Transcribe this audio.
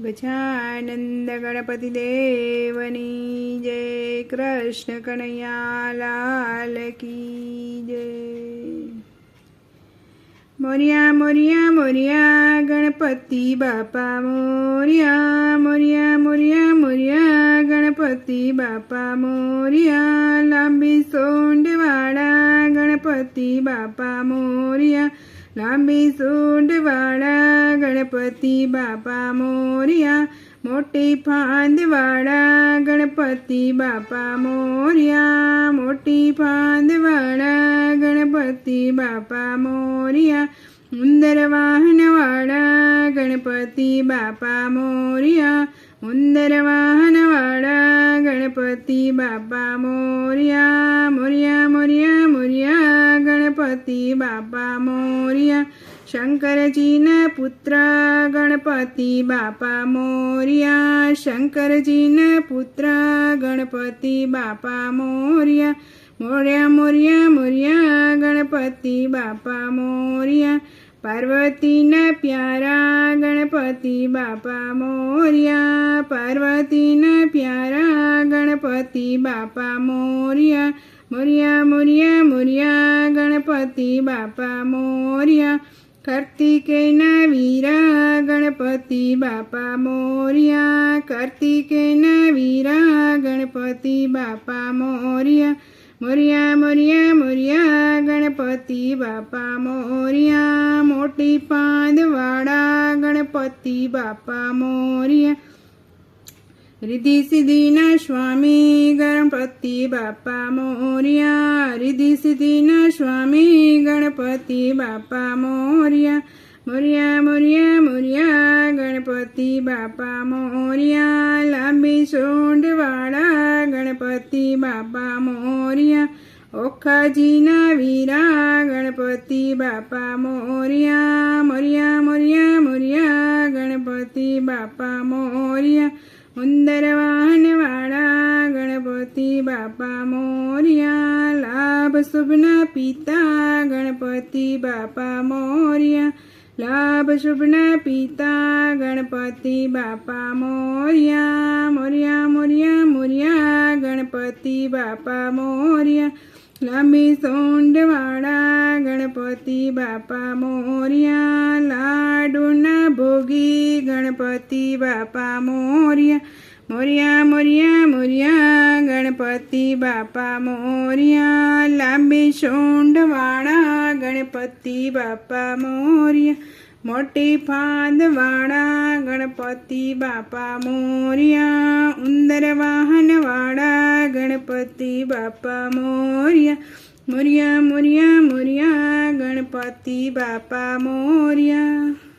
ગજાનંદ ગણપતિ દેવની જય. કૃષ્ણ કનૈયા લાલ કી જય. મોરિયા મોરિયા મોરિયા, ગણપતિ બાપા, મોરિયા મોરિયા મોરિયા મોરિયા, ગણપતિ બાપા, મોરિયા, લાંબી સોંડવાળા ગણપતિ બાપા, મોરિયા લાંબી સૂંઢવાળા ગણપતિ બાપા મોર્યા, મોટી ફાંદવાળા ગણપતિ બાપા મોર્યા, મોટી ફાંદવાળા ગણપતિ બાપા મોર્યા, ઉંદર વાહનવાળા ગણપતિ બાપા મોર્યા, ઉંદર વાહનવાળા ગણપતિ બાપા મોરિયા. ગણપતિ બાપા મોર્યા. શંકરજીના પુત્ર ગણપતિ બાપા મોર્યા. શંકરજીના પુત્ર ગણપતિ બાપા મોર્યા. મોર્યા મોર્યા મોર્યા, ગણપતિ બાપા મોર્યા. પાર્વતીના પ્યારા ગણપતિ બાપા મોર્યા. પાર્વતીના પ્યારા ગણપતિ બાપા મોરિયા. મોરિયા, મોર્યા મોર્યા, ગણપતિ બાપા મોર્યા. કાર્તિકેયના વીરા, ગણપતિ બાપા મોર્યા. કાર્તિકેયના વીરા, ગણપતિ બાપા મોર્યા. મોર્યા મોર્યા મોર્યા, ગણપતિ બાપા મોર્યા. મોટી પાંદવાળા, ગણપતિ બાપા મોરિયા. રિધિ સિદ્ધિના સ્વામી ગણપતિ બાપા મોર્યા રિધિ સિદ્ધિના સ્વામી ગણપતિ બાપા મોર્યા મોર્યા મોર્યા મોર્યા ગણપતિ બાપા મોર્યા લાંબી સોંડવાળા ગણપતિ બાપા મોર્યા ઓખાજીના વીરા ગણપતિ બાપા મોર્યા મોર્યા મોર્યા મોર્યા ગણપતિ બાપા મોરિયા ઉંદર વાહનવાળા ગણપતિ બાપા મોર્યા લાભ શુભના પિતા ગણપતિ બાપા મોર્યા લાભ શુભના પિતા ગણપતિ બાપા મોર્યા મોર્યા મોર્યા મોર્યા ગણપતિ બાપા મોર્યા લાંબી સોંડવાળા ગણપતિ બાપા મોર્યા લાડુના ભોગી ગણપતિ બાપા મોરિયા મોર્યા મોર્યા મોર્યા ગણપતિ બાપા મોર્યા લાંબી સોંડવાળા ગણપતિ બાપા મોરિયા મોટી ફાંદવાળા ગણપતિ બાપા મોર્યા ઉંદર વાહનવાળા ગણપતિ બાપા મોરિયા મોર્યા મોર્યા મોર્યા ગણપતિ બાપા મોરિયા